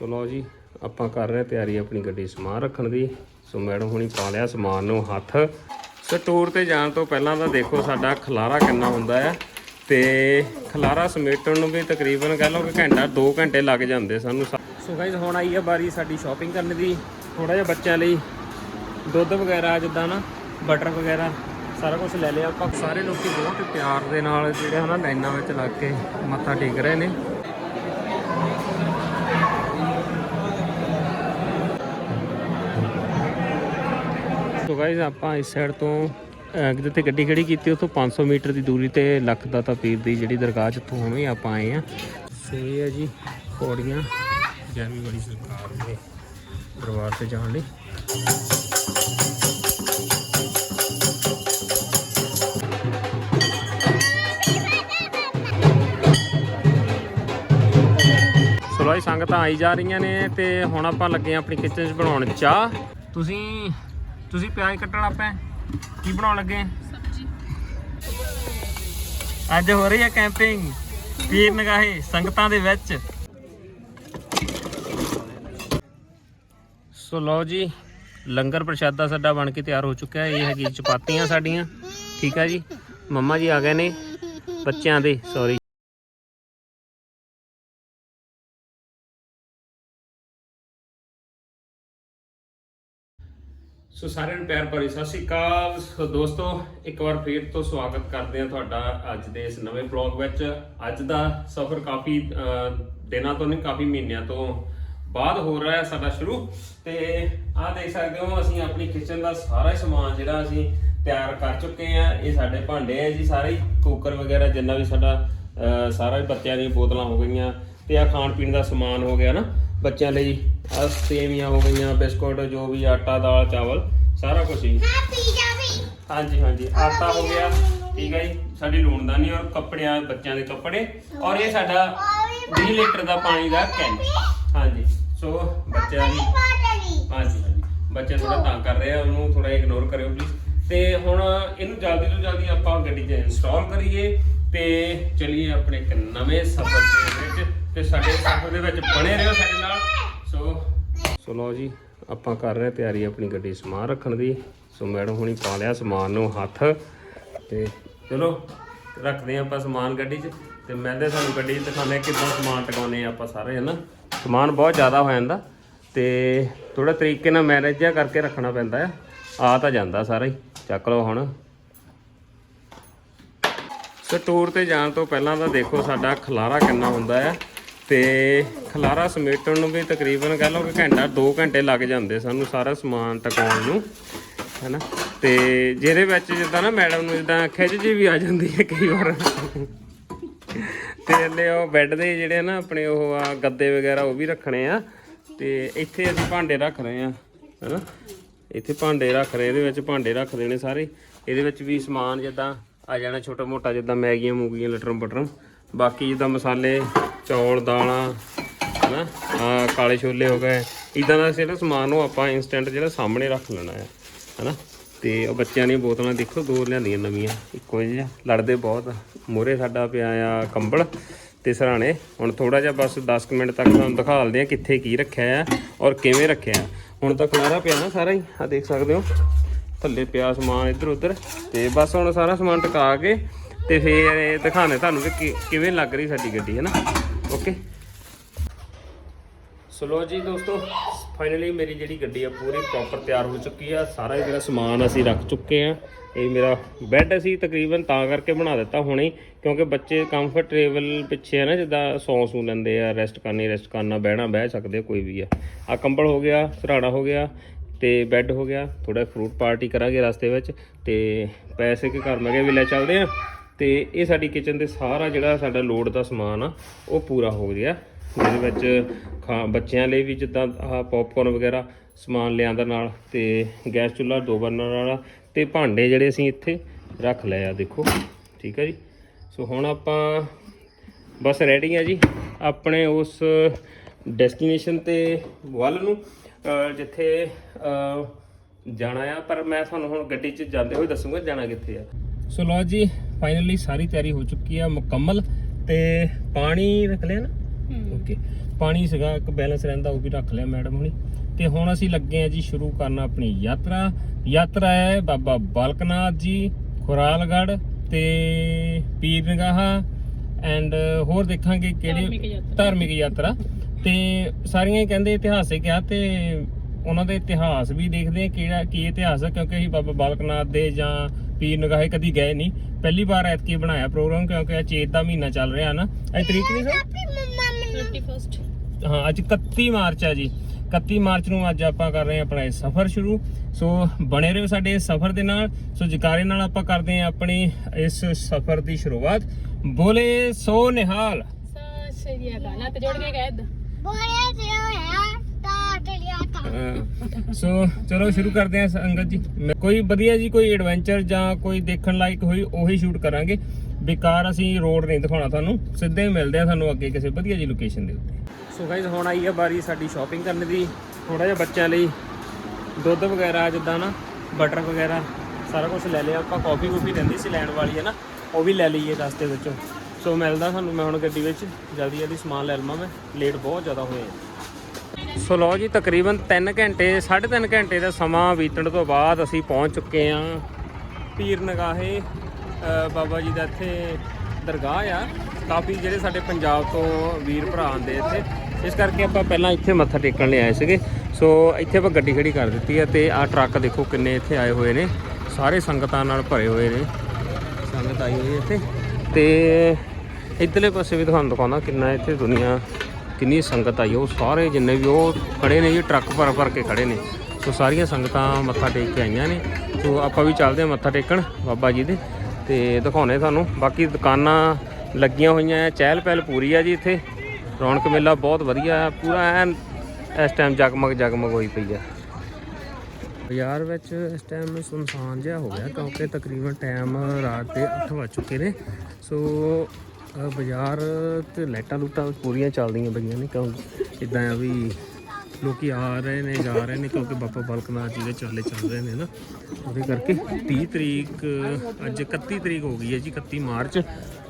ਸੋ ਲਓ ਜੀ, ਆਪਾਂ ਕਰ ਰਹੇ ਤਿਆਰੀ ਆਪਣੀ ਗੱਡੀ ਸਮਾਨ ਰੱਖਣ ਦੀ। ਸੋ ਮੈਡਮ ਹੁਣੀ ਪਾ ਲਿਆ ਸਮਾਨ ਨੂੰ ਹੱਥ। ਸੋ ਟੂਰ ਤੇ ਜਾਣ ਤੋਂ ਪਹਿਲਾਂ ਤਾਂ ਦੇਖੋ ਸਾਡਾ ਖਲਾਰਾ ਕਿੰਨਾ ਹੁੰਦਾ ਹੈ। ਤੇ ਖਲਾਰਾ ਸਮੇਟਣ ਨੂੰ ਵੀ ਤਕਰੀਬਨ ਕਹਿ ਲਓ ਕਿ ਘੰਟਾ 2 ਘੰਟੇ ਲੱਗ ਜਾਂਦੇ ਸਾਨੂੰ ਸੋ ਗਾਇਜ਼ ਹੁਣ ਆਈ ਹੈ ਬਾਰੀ ਸਾਡੀ ਸ਼ਾਪਿੰਗ ਕਰਨ ਦੀ ਥੋੜਾ ਜਿਹਾ ਬੱਚਿਆਂ ਲਈ। ਦੁੱਧ ਵਗੈਰਾ ਜਿੱਦਾਂ ਨਾ ਬਟਰ ਵਗੈਰਾ, ਸਾਰਾ ਕੁਝ ਲੈ ਲਿਆ ਆਪਾਂ। ਸਾਰੇ ਲੋਕੀ ਬਹੁਤ ਪਿਆਰ ਦੇ ਨਾਲ ਜਿਹੜੇ ਹਨਾ ਲਾਈਨਾਂ ਵਿੱਚ ਲੱਗ ਕੇ ਮੱਥਾ ਟੇਕ ਰਹੇ ਨੇ। ਗਾਇਜ਼ ਆਪਾਂ ਇਸ ਸਾਈਡ ਤੋਂ ਜਿੱਥੇ ਗੱਡੀ ਖੜੀ ਕੀਤੀ, ਉੱਥੋਂ 500 ਮੀਟਰ ਦੀ ਦੂਰੀ ਤੇ ਲੱਖ ਦਾਤਾ ਪੀਰ ਦੀ ਜਿਹੜੀ ਦਰਗਾਹ ਜਿੱਥੋਂ ਹੁਣ ਆਪਾਂ ਆਏ ਆ ਸੋ ਇਹ ਜੀ, ਪੌੜੀਆਂ। ਗਿਆਰਵੀਂ ਬੜੀ ਸਰਕਾਰ ਦੇ ਦਰਬਾਰ ਤੇ ਜਾਣ ਲਈ। ਸੋ ਲਓ ਸੰਗਤਾਂ ਆਈ ਜਾ ਰਹੀਆਂ ਨੇ ਤੇ ਹੁਣ ਆਪਾਂ ਲੱਗੇ ਆਂ ਆਪਣੀ ਕਿਚਨ 'ਚ ਬਣਾਉਣ ਚਾਹ। ਤੁਸੀਂ ਤੁਸੀਂ ਪਿਆਜ਼ ਕੱਟਣ ਆਪੇ ਕੀ ਬਣਾਉਣ ਲੱਗੇ ਸਬਜੀ। ਅੱਜ ਹੋ ਰਹੀ ਹੈ ਕੈਂਪਿੰਗ ਪੀਰ ਨਗਾਹੇ ਸੰਗਤਾਂ ਦੇ ਵਿੱਚ। ਸੋ ਲਓ ਜੀ ਲੰਗਰ ਪ੍ਰਸ਼ਾਦਾ ਸਾਡਾ ਬਣ ਕੇ ਤਿਆਰ ਹੋ ਚੁੱਕਾ ਹੈ। ਇਹ ਹੈਗੀ ਚਪਾਤੀਆਂ ਸਾਡੀਆਂ। ਠੀਕ ਆ ਜੀ? ਮੰਮਾ ਜੀ ਆ ਗਏ ਨੇ। ਬੱਚਿਆਂ ਦੇ ਸੌਰੀ ਸੋ ਸਾਰਿਆਂ ਨੂੰ ਪਿਆਰ ਭਰੀ ਸਤਿ ਸ਼੍ਰੀ ਅਕਾਲ। ਸੋ ਦੋਸਤੋ, ਇੱਕ ਵਾਰ ਫੇਰ ਤੋਂ ਸਵਾਗਤ ਕਰਦੇ ਹਾਂ ਤੁਹਾਡਾ ਅੱਜ ਦੇ ਇਸ ਨਵੇਂ ਬਲੌਗ ਵਿੱਚ। ਅੱਜ ਦਾ ਸਫ਼ਰ ਕਾਫੀ ਦਿਨਾਂ ਤੋਂ ਨਹੀਂ, ਕਾਫੀ ਮਹੀਨਿਆਂ ਤੋਂ ਬਾਅਦ ਹੋ ਰਿਹਾ ਹੈ ਸਾਡਾ ਸ਼ੁਰੂ। ਤੇ ਆਹ ਦੇਖ ਸਕਦੇ ਹੋ, ਅਸੀਂ ਆਪਣੀ ਕਿਚਨ ਦਾ ਸਾਰਾ ਸਮਾਨ ਜਿਹੜਾ ਅਸੀਂ ਤਿਆਰ ਕਰ ਚੁੱਕੇ ਆ ਇਹ ਸਾਡੇ ਭਾਂਡੇ ਆ ਜੀ ਸਾਰੇ ਕੁੱਕਰ ਵਗੈਰਾ ਜਿੰਨਾ ਵੀ ਸਾਡਾ ਸਾਰਾ ਬੱਚਿਆਂ ਦੀਆਂ ਬੋਤਲਾਂ ਹੋ ਗਈਆਂ। ਤੇ ਆ ਖਾਣ ਪੀਣ ਦਾ ਸਮਾਨ ਹੋ ਗਿਆ ਨਾ, ਬੱਚਿਆਂ ਲਈ ਆ ਸੇਵੀਆਂ ਹੋ ਗਈਆਂ ਬਿਸਕੁਟ ਜੋ ਵੀ ਆਟਾ ਦਾਲ ਚਾਵਲ ਸਾਰਾ ਕੁਝ ਹੀ। ਹਾਂਜੀ ਹਾਂਜੀ। ਆਟਾ ਹੋ ਗਿਆ। ਠੀਕ ਹੈ ਜੀ। ਸਾਡੀ ਲੂਣਦਾਨੀ ਔਰ ਕੱਪੜਿਆਂ ਬੱਚਿਆਂ ਦੇ ਕੱਪੜੇ। ਔਰ ਇਹ ਸਾਡਾ 20 ਲੀਟਰ ਦਾ ਪਾਣੀ ਦਾ ਕੈਨ ਹਾਂਜੀ। ਸੋ ਬੱਚਿਆਂ ਦੀ ਹਾਂਜੀ ਹਾਂਜੀ। ਬੱਚੇ ਥੋੜਾ ਤੰਗ ਕਰ ਰਹੇ ਆ ਉਹਨੂੰ ਥੋੜਾ ਇਗਨੋਰ ਕਰਿਓ ਪਲੀਜ਼ ਤੇ ਹੁਣ ਇਹਨੂੰ ਜਲਦੀ ਤੋਂ ਜਲਦੀ ਆਪਾਂ ਗੱਡੀ 'ਚ ਇੰਸਟਾਲ ਕਰੀਏ ਤੇ ਚਲੀਏ ਆਪਣੇ ਇੱਕ ਨਵੇਂ ਸਫ਼ਰ ਦੇ ਵਿੱਚ। ਤੇ ਸਾਡੇ ਸਫ਼ਰ ਦੇ ਵਿੱਚ ਬਣੇ ਰਹੋ ਸਾਡੇ ਨਾਲ। ਸੋ ਸੋ ਲਓ ਜੀ, ਆਪਾਂ ਕਰ ਰਹੇ ਤਿਆਰੀ ਆਪਣੀ ਗੱਡੀ ਸਮਾਨ ਰੱਖਣ ਦੀ। ਸੋ ਮੈਡਮ ਹੁਣੀ ਪਾ ਲਿਆ ਸਮਾਨ ਨੂੰ ਹੱਥ। ਤੇ ਚਲੋ, ਰੱਖਦੇ ਹਾਂ ਆਪਾਂ ਸਮਾਨ ਗੱਡੀ 'ਚ। ਤੇ ਮਿਲਦੇ ਸਾਨੂੰ ਗੱਡੀ 'ਚ ਦਿਖਾਉਂਦੇ ਹਾਂ ਕਿੱਦਾਂ ਸਮਾਨ ਟਿਕਾਉਂਦੇ ਆ ਆਪਾਂ ਸਾਰੇ, ਹਨਾ? ਸਮਾਨ ਬਹੁਤ ਜ਼ਿਆਦਾ ਹੋ ਜਾਂਦਾ। ਤੇ ਥੋੜਾ ਤਰੀਕੇ ਨਾਲ ਮੈਨੇਜ ਜਿਹਾ ਕਰਕੇ ਰੱਖਣਾ ਪੈਂਦਾ ਆ। ਆ ਤਾਂ ਜਾਂਦਾ ਸਾਰਾ ਹੀ। ਚੱਕ ਲਓ ਹੁਣ। ਸੋ ਟੂਰ ਤੇ ਜਾਣ ਤੋਂ ਪਹਿਲਾਂ ਤਾਂ ਦੇਖੋ ਸਾਡਾ ਖਲਾਰਾ ਕਿੰਨਾ ਹੁੰਦਾ ਆ। ਤੇ ਖਲਾਰਾ ਸਮੇਟਣ ਨੂੰ ਵੀ ਤਕਰੀਬਨ ਕਹਿ ਲਓ ਕਿ ਘੰਟਾ 2 ਘੰਟੇ ਲੱਗ ਜਾਂਦੇ ਸਾਨੂੰ ਸਾਰਾ ਸਮਾਨ ਟਿਕਾਉਣ ਨੂੰ, ਹੈਨਾ? ਤੇ ਜਿਹਦੇ ਵਿੱਚ ਜਿੱਦਾਂ ਨਾ ਮੈਡਮ ਨੂੰ ਜਿੱਦਾਂ ਖਿੱਚ ਜੀ ਵੀ ਆ ਜਾਂਦੀ ਹੈ ਕਈ ਵਾਰ। ਤੇ ਹਲੇ ਉਹ ਬੈੱਡ ਦੇ ਜਿਹੜੇ ਨਾ ਆਪਣੇ ਉਹ ਆ ਗੱਦੇ ਵਗੈਰਾ ਉਹ ਵੀ ਰੱਖਣੇ ਆ, ਤੇ ਇੱਥੇ ਅਸੀਂ ਭਾਂਡੇ ਰੱਖ ਰਹੇ ਆ, ਹੈਨਾ? ਇੱਥੇ ਭਾਂਡੇ ਰੱਖ ਰਹੇ, ਇਹਦੇ ਵਿੱਚ ਭਾਂਡੇ ਰੱਖ ਦੇਣੇ ਸਾਰੇ। ਇਹਦੇ ਵਿੱਚ ਵੀ ਸਮਾਨ ਜਿੱਦਾਂ ਆ ਜਾਣਾ ਛੋਟਾ ਮੋਟਾ ਜਿੱਦਾਂ ਮੈਗੀਆਂ ਮੂਗੀਆਂ ਲਟਰਮ ਬਟਰਮ ਬਾਕੀ ਜਿੱਦਾਂ ਮਸਾਲੇ ਚੌਲ, ਦਾਲਾਂ, ਹਨਾ? ਆ ਕਾਲੇ ਛੋਲੇ ਹੋ ਗਏ। ਇਦਾਂ ਦਾ ਜਿਹੜਾ ਸਮਾਨ ਉਹ ਆਪਾਂ ਇਨਸਟੈਂਟ ਜਿਹੜਾ ਸਾਹਮਣੇ ਰੱਖ ਲੈਣਾ ਹੈ, ਹਨਾ? ਤੇ ਉਹ ਬੱਚਿਆਂ ਦੀਆਂ ਬੋਤਲਾਂ ਦੇਖੋ, ਦੋ ਲਿਆਂਦੀਆਂ ਨਵੀਆਂ, ਇੱਕੋ ਜਿਹਾ ਲੜਦੇ ਬਹੁਤ ਮੋਰੇ ਸਾਡਾ ਪਿਆ ਆ ਕੰਬਲ ਤੇ ਸਰਾਣੇ। ਹੁਣ ਥੋੜਾ ਜਿਹਾ ਬਸ 10 ਕੁ ਮਿੰਟ ਤੱਕ ਤੁਹਾਨੂੰ ਦਿਖਾਲਦੇ ਆ ਕਿੱਥੇ ਕੀ ਰੱਖਿਆ ਆ ਔਰ ਕਿਵੇਂ ਰੱਖਿਆ ਹੁਣ ਤਾਂ ਖਲਾਰਾ ਪਿਆ ਨਾ ਸਾਰਾ ਹੀ ਆ ਦੇਖ ਸਕਦੇ ਹੋ। ਥੱਲੇ ਪਿਆ ਸਮਾਨ ਇੱਧਰ ਉੱਧਰ ਤੇ ਬਸ ਹੁਣ ਸਾਰਾ ਸਮਾਨ ਟਿਕਾ ਕੇ ਤੇ ਫੇਰ ਇਹ ਦਿਖਾਣੇ ਤੁਹਾਨੂੰ ਕਿ- ਕਿਵੇਂ ਲੱਗ ਰਹੀ ਸਾਡੀ ਗੱਡੀ ਹੈ ਨਾ ਓਕੇ। ਸੋ ਲੋ ਜੀ ਦੋਸਤੋ ਫਾਈਨਲੀ ਮੇਰੀ ਜਿਹੜੀ ਗੱਡੀ ਆ ਪੂਰੀ ਪ੍ਰੋਪਰ ਤਿਆਰ ਹੋ ਚੁੱਕੀ ਆ। ਸਾਰਾ ਜਿਹੜਾ ਸਮਾਨ ਅਸੀਂ ਰੱਖ ਚੁੱਕੇ ਆ। ਇਹ ਮੇਰਾ ਬੈੱਡ ਅਸੀਂ ਤਕਰੀਬਨ ਤਾਂ ਕਰਕੇ ਬਣਾ ਦਿੱਤਾ ਹੁਣੇ ਕਿਉਂਕਿ ਬੱਚੇ ਕੰਫਰਟੇਬਲ ਪਿੱਛੇ ਆ ਨਾ, ਜਿੱਦਾਂ ਸੌਂ ਸੂ ਲੈਂਦੇ ਆ ਰੈਸਟ ਕਰਨੀ ਰੈਸਟ ਕਰਨਾ, ਬਹਿਣਾ, ਬਹਿ ਸਕਦੇ ਕੋਈ ਵੀ ਆ। ਆ ਕੰਬਲ ਹੋ ਗਿਆ ਸਰਾਣਾ ਹੋ ਗਿਆ, ਤੇ ਬੈੱਡ ਹੋ ਗਿਆ ਥੋੜਾ ਫਰੂਟ ਪਾਰਟੀ ਕਰਾਂਗੇ ਰਸਤੇ ਵਿੱਚ, ਤੇ ਪੈਸੇ ਕੇ ਘਰ ਮੈਂ ਕਿਹਾ ਵੀ ਲੈ ਚੱਲਦੇ ਆ। ਤੇ ਇਹ ਸਾਡੀ ਕਿਚਨ ਦੇ ਸਾਰਾ ਜਿਹੜਾ ਸਾਡਾ ਲੋਡ ਦਾ ਸਮਾਨ ਆ, ਉਹ ਪੂਰਾ ਹੋ ਗਿਆ। ਜਿਹਦੇ ਵਿੱਚ ਖਾ ਬੱਚਿਆਂ ਲਈ ਵੀ ਜਿੱਦਾਂ ਆਹ ਪੌਪਕਾਰਨ ਵਗੈਰਾ ਸਮਾਨ ਲਿਆਂਦਾ ਨਾਲ ਤੇ ਗੈਸ ਚੁੱਲ੍ਹਾ, ਦੋ ਬਰਨਰ ਵਾਲਾ ਤੇ ਭਾਂਡੇ ਜਿਹੜੇ ਅਸੀਂ ਇੱਥੇ ਰੱਖ ਲਏ ਆ, ਦੇਖੋ। ਠੀਕ ਹੈ ਜੀ? ਸੋ ਹੁਣ ਆਪਾਂ ਬਸ ਰੈਡੀ ਆ ਜੀ। ਆਪਣੇ ਉਸ ਡੈਸਟੀਨੇਸ਼ਨ ਤੇ ਵੱਲ ਨੂੰ ਜਿੱਥੇ ਜਾਣਾ ਆ, ਪਰ ਮੈਂ ਤੁਹਾਨੂੰ ਹੁਣ ਗੱਡੀ 'ਚ ਜਾਂਦੇ ਹੋਏ ਦੱਸੂਗਾ ਜਾਣਾ ਕਿੱਥੇ ਆ। ਸੋ ਲਓ ਜੀ ਫਾਈਨਲੀ ਸਾਰੀ ਤਿਆਰੀ ਹੋ ਚੁੱਕੀ ਆ ਮੁਕੰਮਲ ਤੇ ਪਾਣੀ ਰੱਖ ਲਿਆ ਨਾ? ਓਕੇ ਪਾਣੀ ਸੀਗਾ ਇੱਕ ਬੈਲੈਂਸ ਰਹਿੰਦਾ ਉਹ ਵੀ ਰੱਖ ਲਿਆ ਮੈਡਮ ਹੁਣੀ। ਤੇ ਹੁਣ ਅਸੀਂ ਲੱਗੇ ਆ ਜੀ ਸ਼ੁਰੂ ਕਰਨਾ ਆਪਣੀ ਯਾਤਰਾ। ਯਾਤਰਾ ਹੈ ਬਾਬਾ ਬਾਲਕਨਾਥ ਜੀ ਖੁਰਾਲਗੜ੍ਹ ਤੇ ਪੀਰ ਨਿਗਾਹਾ। ਐਂਡ ਹੋਰ ਦੇਖਾਂਗੇ ਕਿਹੜੀ। ਧਾਰਮਿਕ ਯਾਤਰਾ। ਤੇ ਸਾਰੀਆਂ ਹੀ ਕਹਿੰਦੇ ਇਤਿਹਾਸਿਕ ਆ ਤੇ ਉਹਨਾਂ ਦੇ ਇਤਿਹਾਸ ਵੀ ਦੇਖਦੇ ਆ ਕਿਹੜਾ ਕੀ ਇਤਿਹਾਸ ਹੈ ਕਿਉਂਕਿ ਅਸੀਂ ਬਾਬਾ ਬਾਲਕਨਾਥ ਦੇ ਜਾਂ ਪੀਰ ਨਿਗਾਹੇ ਕਦੀ ਗਏ ਨਹੀਂ। ਪਹਿਲੀ ਵਾਰ ਐਤਕੀ ਬਣਾਇਆ ਪ੍ਰੋਗਰਾਮ ਕਿਉਂਕਿ ਇਹ ਚੇਤ ਦਾ ਮਹੀਨਾ ਚੱਲ ਰਿਹਾ ਨਾ। ਇਹ ਤਰੀਕ ਨਹੀਂ ਸਰ 31st ਹਾਂ ਅੱਜ 31 ਮਾਰਚ ਹੈ ਜੀ। 31 ਮਾਰਚ ਨੂੰ ਅੱਜ ਆਪਾਂ ਕਰ ਰਹੇ ਹਾਂ ਆਪਣਾ ਇਹ ਸਫ਼ਰ ਸ਼ੁਰੂ। ਸੋ ਬਣੇ ਰਹੋ ਸਾਡੇ ਇਸ ਸਫ਼ਰ ਦੇ ਨਾਲ। ਸੋ ਜਕਾਰੇ ਨਾਲ ਆਪਾਂ ਕਰਦੇ ਹਾਂ ਆਪਣੀ ਇਸ ਸਫ਼ਰ ਦੀ ਸ਼ੁਰੂਆਤ। ਬੋਲੇ ਸੋ ਨਿਹਾਲ। ਸਤਿ ਸ਼੍ਰੀ ਅਕਾਲ। ਨਾ ਤੇ ਜੋੜ ਕੇ ਕਹਿ ਦ ਬੋਲੇ ਤਾਂ ਅਹ ਸੋ ਚਲੋ ਸ਼ੁਰੂ ਕਰਦੇ ਹਾਂ ਅੰਗਦ ਜੀ। ਮੈਂ- ਕੋਈ ਵਧੀਆ ਜੀ ਕੋਈ ਐਡਵੈਂਚਰ ਜਾਂ ਕੋਈ ਦੇਖਣ ਲਾਇਕ ਹੋਈ, ਉਹੀ ਸ਼ੂਟ ਕਰਾਂਗੇ। ਬੇਕਾਰ ਅਸੀਂ ਰੋਡ ਨਹੀਂ ਦਿਖਾਉਣਾ ਤੁਹਾਨੂੰ। ਸਿੱਧੇ ਮਿਲਦੇ ਆ ਸਾਨੂੰ ਅੱਗੇ ਕਿਸੇ ਵਧੀਆ ਜੀ ਲੋਕੇਸ਼ਨ ਦੇ ਉੱਤੇ। ਸੋ ਗਾਇਜ਼ ਹੁਣ ਆਈ ਹੈ ਵਾਰੀ ਸਾਡੀ ਸ਼ਾਪਿੰਗ ਕਰਨ ਦੀ। ਥੋੜਾ ਜਿਹਾ ਬੱਚਿਆਂ ਲਈ ਦੁੱਧ ਵਗੈਰਾ ਜਿੱਦਾਂ ਨਾ ਬਟਰ ਵਗੈਰਾ, ਸਾਰਾ ਕੁਝ ਲੈ ਲਿਆ। ਆਪਾਂ ਕਾਫੀ ਕੂਫੀ ਰਹਿੰਦੀ ਸੀ ਲੈਣ ਵਾਲੀ ਹੈ ਨਾ, ਉਹ ਵੀ ਲੈ ਲਈਏ ਰਸਤੇ ਵਿੱਚੋਂ। ਸੋ ਮਿਲਦਾ ਸਾਨੂੰ ਮੈਂ ਹੁਣ ਗੱਡੀ ਵਿੱਚ। ਜਲਦੀ ਜਲਦੀ ਸਮਾਨ ਲੈ ਲਵਾਂ ਮੈਂ। ਲੇਟ ਬਹੁਤ ਜ਼ਿਆਦਾ ਹੋਏ ਸੋ ਲਓ ਜੀ, ਤਕਰੀਬਨ 3 ਘੰਟੇ 3.5 ਘੰਟੇ ਦਾ ਸਮਾਂ ਬੀਤਣ ਤੋਂ ਬਾਅਦ ਅਸੀਂ ਪਹੁੰਚ ਚੁੱਕੇ ਹਾਂ ਪੀਰ ਨਗਾਹੇ ਬਾਬਾ ਜੀ ਦਾ ਇੱਥੇ ਦਰਗਾਹ ਆ। ਕਾਫੀ ਜਿਹੜੇ ਸਾਡੇ ਪੰਜਾਬ ਤੋਂ ਵੀਰ ਭਰਾ ਆਉਂਦੇ ਇੱਥੇ। ਇਸ ਕਰਕੇ ਆਪਾਂ ਪਹਿਲਾਂ ਇੱਥੇ ਮੱਥਾ ਟੇਕਣ ਲਈ ਆਏ ਸੀਗੇ। ਸੋ ਇੱਥੇ ਆਪਾਂ ਗੱਡੀ ਖੜੀ ਕਰ ਦਿੱਤੀ ਆ ਤੇ ਆਹ ਟਰੱਕ ਦੇਖੋ ਕਿੰਨੇ ਇੱਥੇ ਆਏ ਹੋਏ ਨੇ। ਸਾਰੇ ਸੰਗਤਾਂ ਨਾਲ ਭਰੇ ਹੋਏ ਨੇ। ਸੰਗਤ ਆਈ ਹੋਈ ਇੱਥੇ। ਤੇ ਇੱਧਰਲੇ ਪਾਸੇ ਵੀ ਤੁਹਾਨੂੰ ਦਿਖਾਉਣਾ ਕਿੰਨਾ ਇੱਥੇ ਦੁਨੀਆ ਕਿੰਨੀ ਸੰਗਤ ਆਈ, ਉਹ ਸਾਰੇ ਜਿੰਨੇ ਵੀ ਉਹ ਖੜੇ ਨੇ ਜੀ, ਟਰੱਕ ਭਰ ਭਰ ਕੇ ਖੜੇ ਨੇ। ਸੋ ਸਾਰੀਆਂ ਸੰਗਤਾਂ ਮੱਥਾ ਟੇਕ ਕੇ ਆਈਆਂ ਨੇ। ਸੋ ਆਪਾਂ ਵੀ ਚੱਲਦੇ ਹਾਂ ਮੱਥਾ ਟੇਕਣ ਬਾਬਾ ਜੀ ਦੇ ਤੇ ਦਿਖਾਉਣੇ ਤੁਹਾਨੂੰ। ਬਾਕੀ ਦੁਕਾਨਾਂ ਲੱਗੀਆਂ ਹੋਈਆਂ ਐ ਚਹਿਲ ਪਹਿਲ ਪੂਰੀ ਆ ਜੀ ਇੱਥੇ। ਰੌਣਕ ਮੇਲਾ ਬਹੁਤ ਵਧੀਆ ਹੈ ਪੂਰਾ ਐਨ ਇਸ ਟਾਈਮ ਜਗਮਗ ਜਗਮਗ ਹੋਈ ਪਈ ਆ। ਬਾਜ਼ਾਰ ਵਿੱਚ ਇਸ ਟਾਈਮ ਸੁਨਸਾਨ ਜਿਹਾ ਹੋ ਗਿਆ, ਕਿਉਂਕਿ ਤਕਰੀਬਨ ਟਾਈਮ ਰਾਤ ਦੇ 8 ਵੱਜ ਚੁੱਕੇ ਨੇ। ਸੋ ਬਾਜ਼ਾਰ ਤੇ ਲਾਈਟਾਂ ਲੂਟਾਂ ਪੂਰੀਆਂ ਚੱਲਦੀਆਂ ਪਈਆਂ ਨੇ, ਕਿਉਂ ਇਦਾਂ ਆ ਵੀ ਲੋਕੀ ਆ ਰਹੇ ਨੇ, ਜਾ ਰਹੇ ਨੇ, ਕਿਉਂਕਿ ਬਾਬਾ ਬਲਕਨਾਥ ਜੀ ਦੇ ਚਾਲੇ ਚੱਲ ਰਹੇ ਨੇ ਨਾ। ਉਹਦੇ ਕਰਕੇ 30 ਤਰੀਕ, ਅੱਜ 31 ਤਰੀਕ ਹੋ ਗਈ ਹੈ ਜੀ 31 ਮਾਰਚ।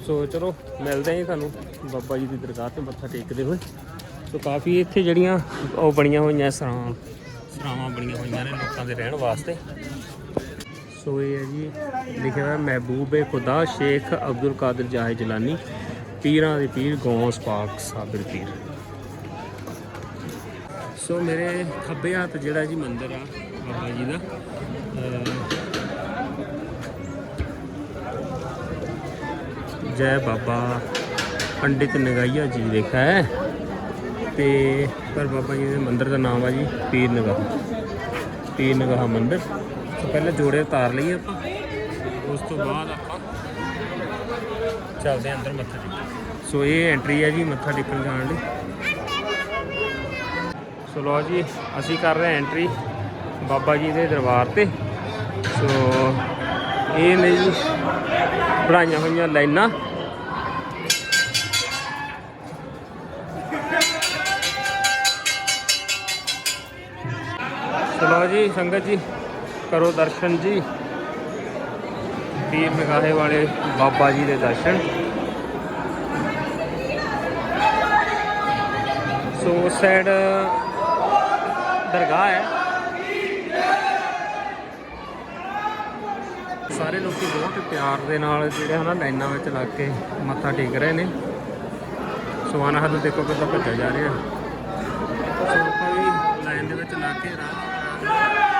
ਸੋ ਚਲੋ, ਮਿਲਦੇ ਹਾਂ ਜੀ ਤੁਹਾਨੂੰ ਬਾਬਾ ਜੀ ਦੀ ਦਰਗਾਹ ਤੇ ਮੱਥਾ ਟੇਕਦੇ ਹੋਏ। ਸੋ ਕਾਫੀ ਇੱਥੇ ਜਿਹੜੀਆਂ ਉਹ ਬਣੀਆਂ ਹੋਈਆਂ, ਸਰਾਵਾਂ ਸਰਾਵਾਂ ਬਣੀਆਂ ਹੋਈਆਂ ਨੇ ਲੋਕਾਂ ਦੇ ਰਹਿਣ ਵਾਸਤੇ। ਸੋ ਇਹ ਹੈ ਜੀ। ਲਿਖਿਆ ਹੋਇਆ, ਮਹਿਬੂਬ ਖੁਦਾ ਸ਼ੇਖ ਅਬਦੁਲ ਕਾਦਰ ਜਾਹੇ ਜਲਾਨੀ, ਪੀਰਾਂ ਦੇ ਪੀਰ ਗੌਸ ਪਾਕ ਸਾਬਰ ਪੀਰ। ਸੋ ਮੇਰੇ ਖੱਬੇ ਹੱਥ ਜਿਹੜਾ ਜੀ ਮੰਦਿਰ ਆ, ਬਾਬਾ ਜੀ ਦਾ ਜੈ ਬਾਬਾ ਪੰਡਿਤ ਨਗਾਈਆ ਜੀ ਲਿਖਿਆ ਹੈ। ਤੇ ਪਰ ਬਾਬਾ ਜੀ ਦੇ ਮੰਦਿਰ ਦਾ ਨਾਮ ਆ ਜੀ ਪੀਰ ਨਗਾਹ। ਪੀਰ ਨਗਾਹ ਮੰਦਿਰ। ਪਹਿਲਾਂ ਜੋੜੇ ਉਤਾਰ ਲਈਏ ਆਪਾਂ। ਉਸ ਤੋਂ ਬਾਅਦ ਆਪਾਂ ਚੱਲਦੇ ਹਾਂ ਅੰਦਰ ਮੱਥਾ ਟੇਕਣ। ਸੋ ਇਹ ਐਂਟਰੀ ਹੈ ਜੀ ਮੱਥਾ ਟੇਕਣ ਜਾਣ ਲਈ। ਸੋ ਲਓ ਜੀ, ਅਸੀਂ ਕਰ ਰਹੇ ਐਂਟਰੀ ਬਾਬਾ ਜੀ ਦੇ ਦਰਬਾਰ ਤੇ। ਸੋ ਇਹ ਨੇ ਜੀ ਬਣਾਈਆਂ ਹੋਈਆਂ ਲਾਈਨਾਂ। ਚਲੋ ਜੀ, ਸੰਗਤ ਜੀ। ਕਰੋ ਦਰਸ਼ਨ ਜੀ। ਪੀਰ ਨਿਗਾਹੇ ਵਾਲੇ ਬਾਬਾ ਜੀ ਦੇ ਦਰਸ਼ਨ। ਸੋ ਉਸ ਸਾਈਡ ਦਰਗਾਹ ਹੈ। ਸਾਰੇ ਲੋਕੀ ਬਹੁਤ ਪਿਆਰ ਦੇ ਨਾਲ ਜਿਹੜੇ ਹਨਾ ਲਾਈਨਾਂ ਵਿੱਚ ਲੱਗ ਕੇ ਮੱਥਾ ਟੇਕ ਰਹੇ ਨੇ। ਸੋ ਅਨਹਦ ਦੇਖੋ ਕਿੱਦਾਂ ਭੱਜਿਆ ਜਾ ਰਿਹਾ। ਸੋ ਆਪਾਂ ਵੀ ਲਾਈਨ ਦੇ ਵਿੱਚ ਲੱਗ ਕੇ ਆਰਾਮ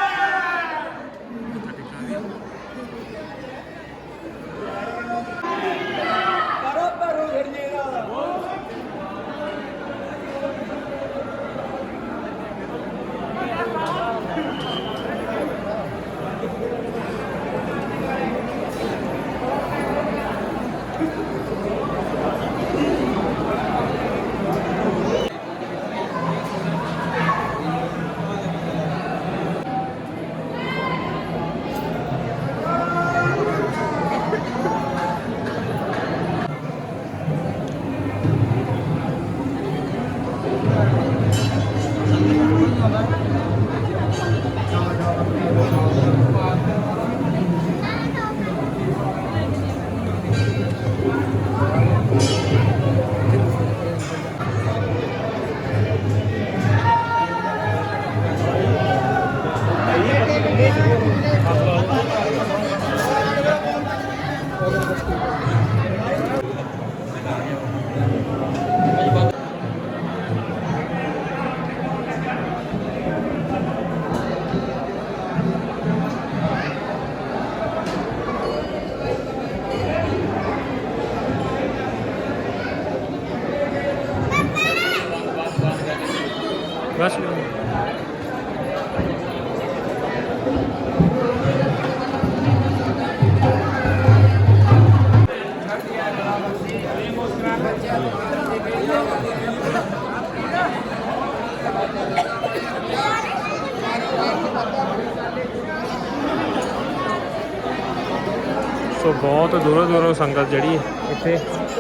ਸੋ ਬਹੁਤ ਦੂਰੋਂ ਦੂਰੋਂ ਸੰਗਤ ਜਿਹੜੀ ਇੱਥੇ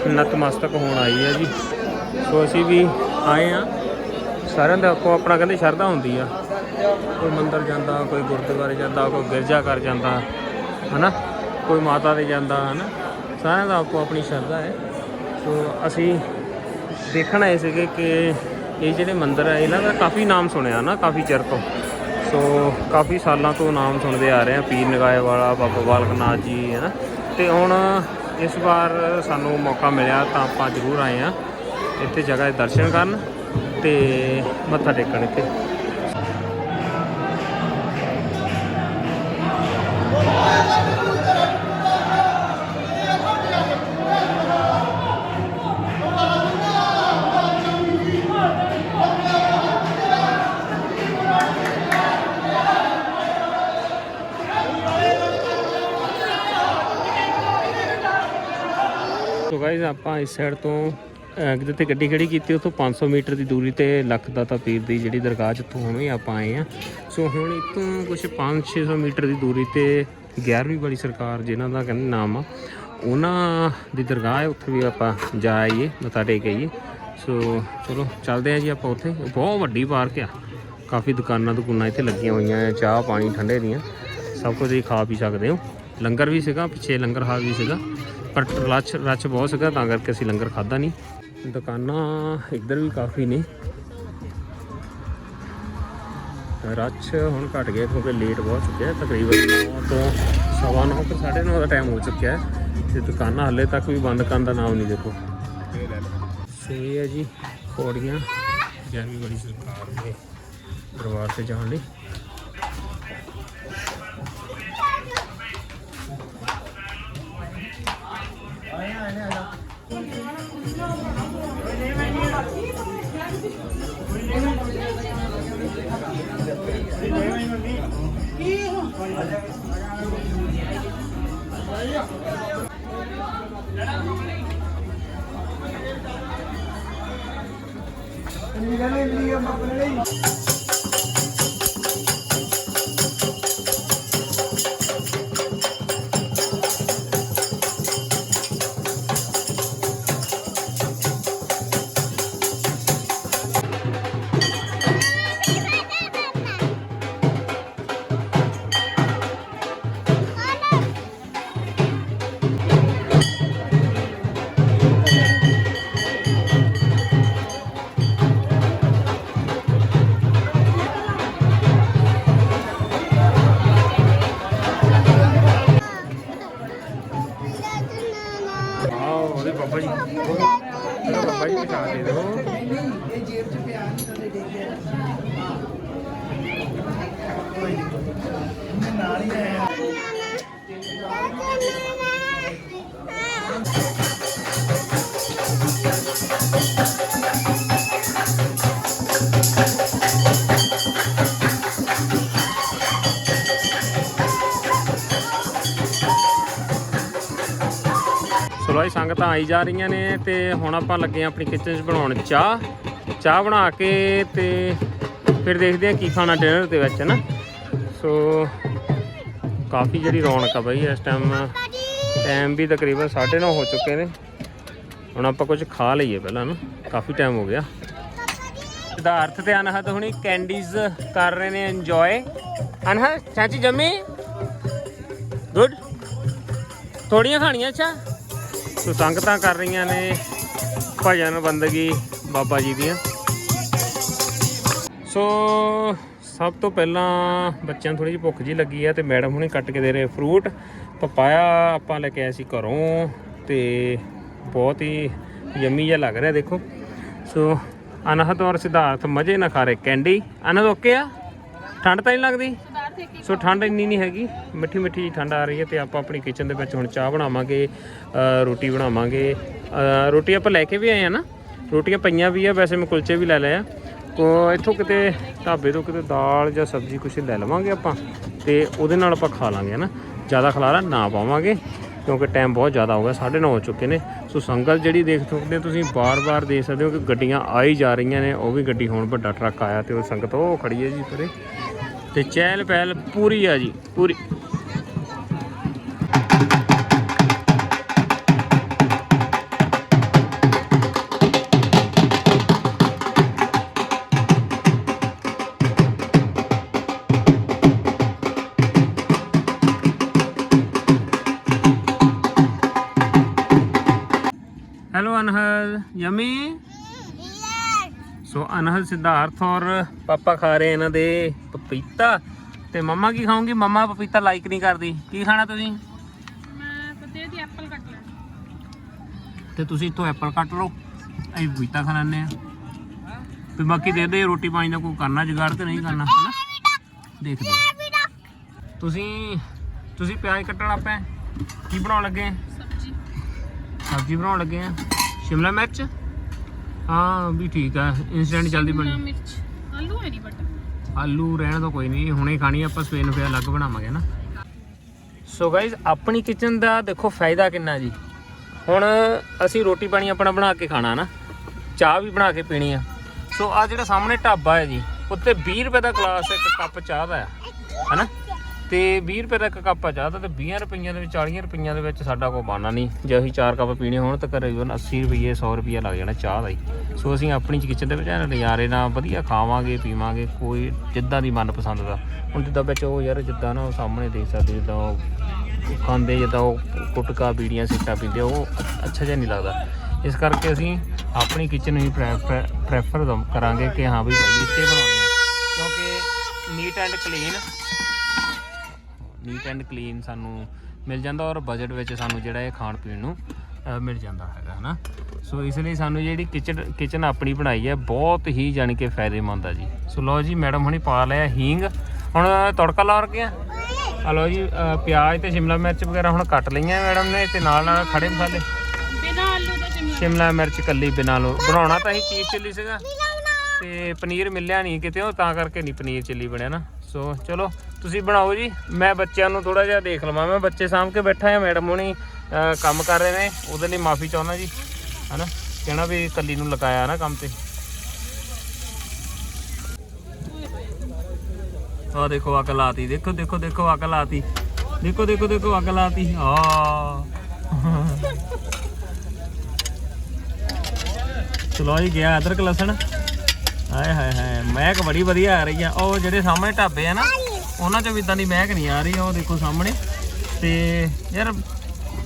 ਨਤਮਸਤਕ ਹੋਣ ਆਈ ਹੈ ਜੀ। ਸੋ ਅਸੀਂ ਵੀ ਆਏ ਆ ਸਾਰਿਆਂ ਦਾ ਆਪੋ ਆਪਣਾ ਕਹਿੰਦੇ ਸ਼ਰਧਾ ਹੁੰਦੀ ਆ। ਕੋਈ ਮੰਦਰ ਜਾਂਦਾ, ਕੋਈ ਗੁਰਦੁਆਰੇ ਜਾਂਦਾ, ਕੋਈ ਗਿਰਜਾ ਘਰ ਜਾਂਦਾ, ਹਨਾ? ਕੋਈ ਮਾਤਾ ਦੇ ਜਾਂਦਾ, ਹਨਾ? ਸਾਰਿਆਂ ਦਾ ਆਪੋ ਆਪਣੀ ਸ਼ਰਧਾ ਹੈ। ਸੋ ਅਸੀਂ ਦੇਖਣ ਆਏ ਸੀਗੇ ਕਿ ਇਹ ਜਿਹੜੇ ਮੰਦਰ ਆ, ਇਹਨਾਂ ਦਾ ਕਾਫੀ ਨਾਮ ਸੁਣਿਆ ਨਾ, ਕਾਫੀ ਚਿਰ ਤੋਂ। ਸੋ ਕਾਫੀ ਸਾਲਾਂ ਤੋਂ ਨਾਮ ਸੁਣਦੇ ਆ ਰਹੇ ਆ, ਪੀਰ ਨਗਾਏ ਵਾਲਾ, ਬਾਬਾ ਬਾਲਕ ਨਾਥ ਜੀ ਹੈ ਨਾ ਤੇ ਹੁਣ ਇਸ ਵਾਰ ਸਾਨੂੰ ਮੌਕਾ ਮਿਲਿਆ ਤਾਂ ਆਪਾਂ ਜ਼ਰੂਰ ਆਏ ਆ। ਇੱਥੇ ਜਗ੍ਹਾ ਦੇ ਦਰਸ਼ਨ ਕਰਨ ਤੇ ਮੱਥਾ ਟੇਕਣ ਇੱਥੇ। ਗਾਇਜ਼ ਆਪਾਂ ਇਸ ਸਾਈਡ ਤੋਂ ਅਹ, ਜਿੱਥੇ ਗੱਡੀ ਖੜੀ ਕੀਤੀ ਉੱਥੋਂ 500 ਮੀਟਰ ਦੀ ਦੂਰੀ ਤੇ ਲੱਖ ਦਾਤਾ ਪੀਰ ਦੀ ਜਿਹੜੀ ਦਰਗਾਹ ਜਿੱਥੋਂ ਹੁਣ ਵੀ ਆਪਾਂ ਆਏ ਆ ਸੋ ਹੁਣ ਇਤੋਂ ਕੁਝ 5-600 ਮੀਟਰ ਦੀ ਦੂਰੀ ਤੇ 11ਵੀਂ ਵਾਲੀ ਸਰਕਾਰ ਜਿਨ੍ਹਾਂ ਦਾ ਕਹਿੰਦੇ ਨਾਮ ਆ ਉਹਨਾਂ ਦੀ ਦਰਗਾਹ ਹੈ ਉੱਥੇ ਵੀ ਆਪਾਂ ਜਾ ਆਈਏ ਮੱਥਾ ਟੇਕ ਆਈਏ। ਸੋ ਚਲੋ ਚੱਲਦੇ ਆ ਜੀ ਆਪਾਂ ਉੱਥੇ। ਬਹੁਤ ਵੱਡੀ ਪਾਰਕ ਆ। ਕਾਫੀ ਦੁਕਾਨਾਂ ਦੁਕਾਨਾਂ ਇੱਥੇ ਲੱਗੀਆਂ ਹੋਈਆਂ ਆ ਚਾਹ ਪਾਣੀ ਠੰਡੇ ਦੀਆਂ। ਸਭ ਕੁਝ ਹੀ ਖਾ ਪੀ ਸਕਦੇ ਹੋ। ਲੰਗਰ ਵੀ ਸੀਗਾ ਪਿੱਛੇ ਲੰਗਰ ਹਾਲ ਵੀ ਸੀਗਾ। ਪਰ ਰੱਛ ਰੱਛ ਬਹੁਤ ਸੀਗਾ, ਤਾਂ ਕਰਕੇ ਅਸੀਂ ਲੰਗਰ ਖਾਦਾ ਨਹੀਂ। ਦੁਕਾਨਾਂ ਇੱਧਰ ਵੀ ਕਾਫੀ ਨੇ। ਰੱਛ ਹੁਣ ਘਟ ਗਿਆ ਕਿਉਂਕਿ ਲੇਟ ਬਹੁਤ ਚੁੱਕਿਆ ਤਕਰੀਬਨ 9 ਤੋਂ ਸਵਾ ਨੌ ਤੋਂ 9:30 ਦਾ ਟਾਈਮ ਹੋ ਚੁੱਕਿਆ ਹੈ। ਤੇ ਦੁਕਾਨਾਂ ਹੱਲੇ ਤੱਕ ਵੀ ਬੰਦ ਕਰਨ ਦਾ ਨਾਮ ਨਹੀਂ ਦੇਖੋ। ਸੇ ਹੈ ਜੀ, ਪੌੜੀਆਂ। ਗਿਆਰਵੀਂ ਬੜੀ ਸਰਕਾਰ ਦੇ ਦਰਬਾਰ ਤੇ ਜਾਣ ਲਈ। there's ਸੋ ਸੰਗਤਾਂ ਆਈ ਜਾ ਰਹੀਆਂ ਨੇ ਤੇ ਹੁਣ ਆਪਾਂ ਲੱਗੇ ਆਂ ਆਪਣੀ ਕਿਚਨ 'ਚ ਬਣਾਉਣ ਚਾਹ। ਚਾਹ ਬਣਾ ਕੇ ਤੇ ਫਿਰ ਦੇਖਦੇ ਆ ਕੀ ਖਾਣਾ ਡਿਨਰ ਦੇ ਵਿੱਚ ਨਾ? ਸੋ ਕਾਫੀ ਜਿਹੜੀ ਰੌਣਕ ਆ ਬਈ ਇਸ ਟਾਈਮ ਟਾਈਮ ਵੀ ਤਕਰੀਬਨ 9:30 ਹੋ ਚੁੱਕੇ ਨੇ। ਹੁਣ ਆਪਾਂ ਕੁਝ ਖਾ ਲਈਏ ਪਹਿਲਾਂ ਨਾ। ਕਾਫੀ ਟਾਈਮ ਹੋ ਗਿਆ। ਸਿਧਾਰਥ ਤੇ ਅਨਹਦ ਹੁਣੀ ਕੈਂਡੀਜ਼ ਕਰ ਰਹੇ ਨੇ ਇੰਜੋਏ ਅਨਹਦ, ਚਾਚੀ ਜੰਮੀ? ਗੁੱਡ ਥੋੜੀਆਂ ਖਾਣੀਆਂ ਅੱਛਾ ਸੋ ਸੰਗਤਾਂ ਕਰ ਰਹੀਆਂ ਨੇ ਭਜਨ ਬੰਦਗੀ ਬਾਬਾ ਜੀ ਦੀਆਂ। ਸੋ ਸਭ ਤੋਂ ਪਹਿਲਾਂ ਬੱਚਿਆਂ ਨੂੰ ਥੋੜੀ ਜਿਹੀ ਭੁੱਖ ਜੀ ਲੱਗੀ ਆ ਤੇ ਮੈਡਮ ਹੁਣੇ ਕੱਟ ਕੇ ਦੇ ਰਹੇ ਫਰੂਟ। ਪਪਾਇਆ ਆਪਾਂ ਲੈ ਕੇ ਆਏ ਸੀ ਘਰੋਂ ਤੇ ਬਹੁਤ ਹੀ ਯਮੀ ਜਿਹਾ ਲੱਗ ਰਿਹਾ ਦੇਖੋ। ਸੋ ਅਨਹਤ ਔਰ ਸਿਧਾਰਥ ਮਜ਼ੇ ਨਾ ਖਾ ਰਹੇ ਕੈਂਡੀ। ਅਨਹਤ ਓਕੇ ਆ? ਠੰਡ ਤਾਂ ਨਹੀਂ ਲੱਗਦੀ? ਸੋ ਠੰਡ ਇੰਨੀ ਨਹੀਂ ਹੈਗੀ, ਮਿੱਠੀ ਮਿੱਠੀ ਜਿਹੀ ਠੰਡ ਆ ਰਹੀ ਹੈ ਤੇ ਆਪਾਂ ਆਪਣੀ ਕਿਚਨ ਦੇ ਵਿੱਚ ਹੁਣ ਚਾਹ ਬਣਾਵਾਂਗੇ ਰੋਟੀ ਬਣਾਵਾਂਗੇ। ਰੋਟੀ ਆਪਾਂ ਲੈ ਕੇ ਵੀ ਆਏ ਆ ਨਾ, ਰੋਟੀਆਂ ਪਈਆਂ ਵੀ ਆ, ਵੈਸੇ ਮੈਂ ਕੁਲਚੇ ਵੀ ਲੈ ਲਏ ਆ। ਕੋ ਇੱਥੋਂ ਕਿਤੇ ਢਾਬੇ ਤੋਂ ਕਿਤੇ ਦਾਲ ਜਾਂ ਸਬਜ਼ੀ ਕੁਛ ਲੈ ਲਵਾਂਗੇ ਆਪਾਂ ਤੇ ਉਹਦੇ ਨਾਲ ਆਪਾਂ ਖਾ ਲਾਂਗੇ, ਹਨਾ। ਜ਼ਿਆਦਾ ਖਲਾਰਾ ਨਾ ਪਾਵਾਂਗੇ, ਕਿਉਂਕਿ ਟਾਈਮ ਬਹੁਤ ਜ਼ਿਆਦਾ ਹੋ ਗਿਆ 9:30 ਹੋ ਚੁੱਕੇ ਨੇ। ਸੋ ਸੰਗਤ ਜਿਹੜੀ ਦੇਖ ਸਕਦੇ ਹੋ ਤੁਸੀਂ, ਬਾਰ-ਬਾਰ ਦੇਖ ਸਕਦੇ ਹੋ ਕਿ ਗੱਡੀਆਂ ਆ ਹੀ ਜਾ ਰਹੀਆਂ ਨੇ, ਉਹ ਵੀ ਗੱਡੀ ਹੁਣ ਵੱਡਾ ਟਰੱਕ ਆਇਆ ਤੇ ਉਹ ਸੰਗਤ, ਉਹ ਖੜੀ ਹੈ ਜੀ ਪਰੇ। ਤੇ ਚਹਿਲ ਪਹਿਲ ਪੂਰੀ ਆ ਜੀ ਪੂਰੀ। Hello Anhal yummy? So Anhal Siddharth ਔਰ ਪਾਪਾ ਖਾ ਰਹੇ ਇਹਨਾਂ ਦੇ ਪਪੀਤਾ। ਤੇ ਮੰਮਾ ਕੀ ਖਾਉਂਗੀ ਮੰਮਾ ਪਪੀਤਾ ਲਾਈਕ ਨਹੀਂ ਕਰਦੀ। ਕੀ ਖਾਣਾ ਤੁਸੀਂ? ਮੈਂ ਪਤੇ ਦੀ ਐਪਲ ਕੱਟ ਲੈ ਤੇ ਤੁਸੀਂ ਇੱਥੋਂ ਐਪਲ ਕੱਟ ਲਓ। ਅਸੀਂ ਪਪੀਤਾ ਖਾ ਲੈਂਦੇ ਆ ਤੇ ਬਾਕੀ ਦੇ ਦੇ ਰੋਟੀ ਪਾਣੀ ਦਾ ਕੋਈ ਕਰਨਾ ਜੁਗਾੜ ਤੇ ਨਹੀਂ ਕਰਨਾ ਹਨਾ? ਦੇਖਦੇ। ਤੁਸੀਂ ਤੁਸੀਂ ਪਿਆਜ਼ ਕੱਟਣ ਆਪੇ ਕੀ ਬਣਾਉਣ ਲੱਗੇ? ਆ ਸਬਜ਼ੀ। ਸਬਜ਼ੀ ਬਣਾਉਣ ਲੱਗੇ ਆ। ਸ਼ਿਮਲਾ ਮਿਰਚ? ਹਾਂ ਵੀ ਠੀਕ ਆ। ਇਨਸਟੈਂਟ ਜਲਦੀ ਬਣ ਮਿਰਚ ਆਲੂ ਹੈ ਨਹੀਂ ਬਟ। ਆਲੂ ਰਹਿਣ ਤੋਂ ਕੋਈ ਨਹੀਂ। ਹੁਣੇ ਖਾਣੀ ਆਪਾਂ ਸਵੇਰ ਨੂੰ ਫਿਰ ਅਲੱਗ ਬਣਾਵਾਂਗੇ ਨਾ। ਸੋ ਗਾਇਜ਼ ਆਪਣੀ ਕਿਚਨ ਦਾ ਦੇਖੋ ਫਾਇਦਾ ਕਿੰਨਾ ਜੀ। ਹੁਣ ਅਸੀਂ ਰੋਟੀ ਪਾਣੀ ਆਪਣਾ ਬਣਾ ਕੇ ਖਾਣਾ ਨਾ। ਚਾਹ ਵੀ ਬਣਾ ਕੇ ਪੀਣੀ ਆ। ਸੋ ਆ ਜਿਹੜਾ ਸਾਹਮਣੇ ਢਾਬਾ ਹੈ ਜੀ ਉੱਤੇ 20 ਰੁਪਏ ਦਾ ਗਲਾਸ ਇੱਕ ਕੱਪ ਚਾਹ ਦਾ ਹੈ। ਹਨਾ? ਤੇ 20 ਰੁਪਏ ਦਾ ਇੱਕ ਕੱਪ ਆ ਚਾਹ ਦਾ ਤੇ 20 ਰੁਪਈਆਂ ਦੇ ਵਿੱਚ 40 ਰੁਪਈਆਂ ਦੇ ਵਿੱਚ ਸਾਡਾ ਕੋਈ ਬਾਨਾ ਨਹੀਂ। ਜੇ ਅਸੀਂ ਚਾਰ ਕੱਪ ਪੀਣੇ ਹੋਣ ਤਾਂ ਤਕਰੀਬਨ 80 ਰੁਪਏ 100 ਰੁਪਈਆ ਲੱਗ ਜਾਣਾ ਚਾਹ ਦਾ ਹੀ। ਸੋ ਅਸੀਂ ਆਪਣੀ ਕਿਚਨ ਦੇ ਵਿੱਚ ਐਨ ਨਜ਼ਾਰੇ ਨਾਲ ਵਧੀਆ ਖਾਵਾਂਗੇ, ਪੀਵਾਂਗੇ, ਕੋਈ ਜਿੱਦਾਂ ਦੀ ਮਨਪਸੰਦ ਦਾ। ਹੁਣ ਜਿੱਦਾਂ ਵਿੱਚ ਉਹ ਯਾਰ ਜਿੱਦਾਂ ਨਾ ਉਹ ਸਾਹਮਣੇ ਦੇਖ ਸਕਦੇ ਜਿੱਦਾਂ ਉਹ ਖਾਂਦੇ, ਜਿੱਦਾਂ ਉਹ ਕੁਟਕਾ ਬੀੜੀਆਂ ਸਿੱਟਾ ਪੀਂਦੇ, ਉਹ ਅੱਛਾ ਜਿਹਾ ਨਹੀਂ ਲੱਗਦਾ। ਇਸ ਕਰਕੇ ਅਸੀਂ ਆਪਣੀ ਕਿਚਨ ਹੀ ਪ੍ਰੈਫਰ ਕਰਾਂਗੇ ਕਿ ਹਾਂ ਵੀ ਭਾਈ, ਇੱਥੇ ਬਣਾਉਣੀ ਹੈ ਕਿਉਂਕਿ neat and clean neat and clean ਸਾਨੂੰ ਮਿਲ ਜਾਂਦਾ ਔਰ ਬਜਟ ਵਿੱਚ ਸਾਨੂੰ ਜਿਹੜਾ ਇਹ ਖਾਣ ਪੀਣ ਨੂੰ ਮਿਲ ਜਾਂਦਾ ਹੈਗਾ ਹਨਾ? ਸੋ ਇਸ ਲਈ ਸਾਨੂੰ ਜਿਹੜੀ ਕਿਚਨ ਕਿਚਨ ਆਪਣੀ ਬਣਾਈ ਹੈ ਬਹੁਤ ਹੀ ਜਾਣੀ ਕਿ ਫਾਇਦੇਮੰਦ ਆ ਜੀ। ਸੋ ਲਓ ਜੀ ਮੈਡਮ ਹੁਣੀ ਪਾ ਲਿਆ ਹੀਂਗ। ਹੁਣ ਤੜਕਾ ਲਾ ਰਕੇ ਆ? ਆ ਲਓ ਜੀ ਪਿਆਜ਼ ਤੇ ਸ਼ਿਮਲਾ ਮਿਰਚ ਵਗੈਰਾ ਹੁਣ ਕੱਟ ਲਈਆਂ ਮੈਡਮ ਨੇ ਤੇ ਨਾਲ ਨਾਲ ਖੜੇ ਮਸਾਲੇ। ਬਿਨਾ ਆਲੂ ਦਾ ਸ਼ਿਮਲਾ ਸ਼ਿਮਲਾ ਮਿਰਚ ਕੱਲੀ ਬਿਨਾਂ ਲੋ ਬਣਾਉਣਾ ਤਾਂ ਹੀ ਚੀਜ਼ ਚਿੱਲੀ ਸੀਗਾ। ਤੇ ਪਨੀਰ ਮਿਲਿਆ ਨਹੀਂ ਕਿਤੇ ਉਹ ਤਾਂ ਕਰਕੇ ਨਹੀਂ ਪਨੀਰ ਚਿੱਲੀ ਬਣਿਆ ਨਾ। ਸੋ ਚਲੋ, ਤੁਸੀਂ ਬਣਾਓ ਜੀ। ਮੈਂ ਬੱਚਿਆਂ ਨੂੰ ਥੋੜਾ ਜਿਹਾ ਦੇਖ ਲਵਾਂ। ਮੈਂ ਬੱਚੇ ਸਾਂਭ ਕੇ ਬੈਠਾ ਹਾਂ, ਮੈਡਮ ਹੁਣੀ ਕੰਮ ਕਰ ਰਹੇ ਨੇ। ਉਹਦੇ ਲਈ ਮਾਫੀ ਚਾਹੁੰਦਾ ਜੀ। ਹਨਾ? ਕਹਿਣਾ ਵੀ ਕੱਲੀ ਨੂੰ ਲਗਾਇਆ ਨਾ ਕੰਮ ਤੇ। ਆ ਦੇਖੋ, ਅੱਗ ਲਾਤੀ। ਦੇਖੋ ਦੇਖੋ ਦੇਖੋ, ਅੱਗ ਲਾਤੀ। ਦੇਖੋ ਦੇਖੋ ਦੇਖੋ, ਅੱਗ ਲਾਤੀ। ਆ ਚਲੋ ਜੀ ਗਿਆ ਅਦਰਕ ਲਸਣ। ਹਾਏ ਹਾਏ ਹਾਏ, ਮਹਿਕ ਬੜੀ ਵਧੀਆ ਆ ਰਹੀ ਆ। ਉਹ ਜਿਹੜੇ ਸਾਹਮਣੇ ਢਾਬੇ ਆ ਨਾ, ਉਹਨਾਂ 'ਚੋਂ ਵੀ ਇਦਾਂ ਦੀ ਮਹਿਕ ਨਹੀਂ ਆ ਰਹੀ, ਉਹ ਦੇਖੋ ਸਾਹਮਣੇ। ਤੇ ਯਾਰ,